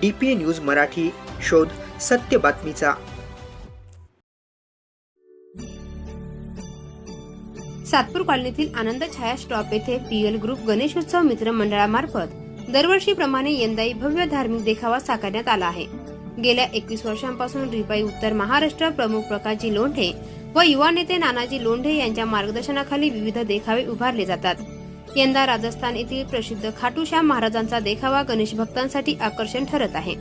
D P A news Marathi शोध सत्य बातमीचा. सातपूर कॉलनीतील आनंद छाया स्टॉप येथे पीएल ग्रुप गणेशोत्सव मित्र मंडळामार्फत दरवर्षीप्रमाणे यंदाही भव्य धार्मिक देखावा साकारण्यात आला आहे. गेल्या एकवीस वर्षांपासून रिपाई उत्तर महाराष्ट्र प्रमुख प्रकाशजी लोंढे व युवा नेते नानाजी लोंढे यांच्या मार्गदर्शनाखाली विविध देखावे उभारले जातात. यंदा राजस्थान येथील प्रसिद्ध खाटूश्याम महाराजांचा देखावा गणेश भक्तांसाठी आकर्षण ठरत आहे.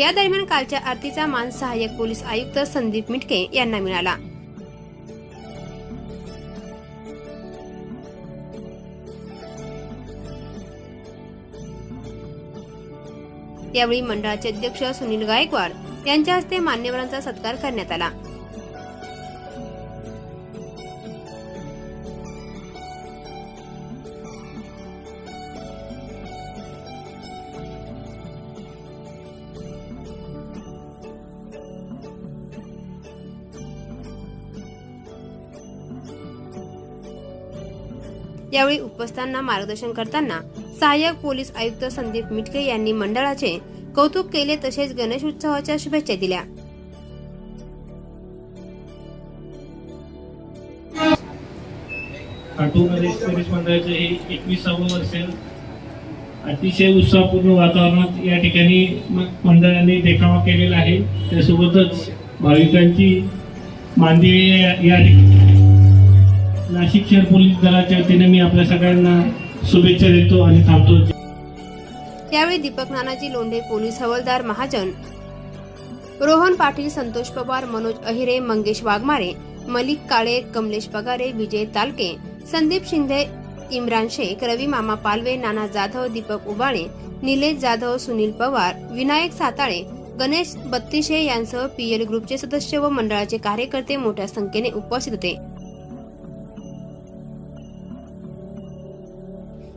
या दरम्यान कालच्या आरतीचा मान सहाय्यक पोलीस आयुक्त संदीप मिटके यांना मिळाला. यावेळी मंडळाचे अध्यक्ष सुनील गायकवाड यांच्या हस्ते मान्यवरांचा सत्कार करण्यात आला. यावेळी उपस्थांना मार्गदर्शन करताना सहाय्यक पोलीस आयुक्त संदीप मिटके यांनी मंडळाचे कौतुक केले तसेच गणेश उत्सवाच्या शुभेच्छा दिल्या. खाटू गणेश गणेश मंडळाचं हे एकविसावं वर्ष अतिशय उत्साहपूर्ण वातावरणात या ठिकाणी मंडळाने देखावा केलेला आहे. त्यासोबतच भाविकांची मानदेय या ठिकाणी नाशिक शहर पोलीस दलाच्या वतीने मी आपल्या सगळ्यांना शुभेच्छा देतो आणि थांबतो. यावेळी दीपक नानाजी लोंढे पोलीस हवालदार महाजन रोहन पाटील संतोष पवार मनोज अहिरे मंगेश वाघमारे मलिक काळे कमलेश पगारे विजय तालके संदीप शिंदे इम्रान शेख रवी मामा पालवे नाना जाधव दीपक उबाळे निलेश जाधव सुनील पवार विनायक साताळे गणेश बत्तीशे यांसह पीएल ग्रुपचे सदस्य व मंडळाचे कार्यकर्ते मोठ्या संख्येने उपस्थित होते.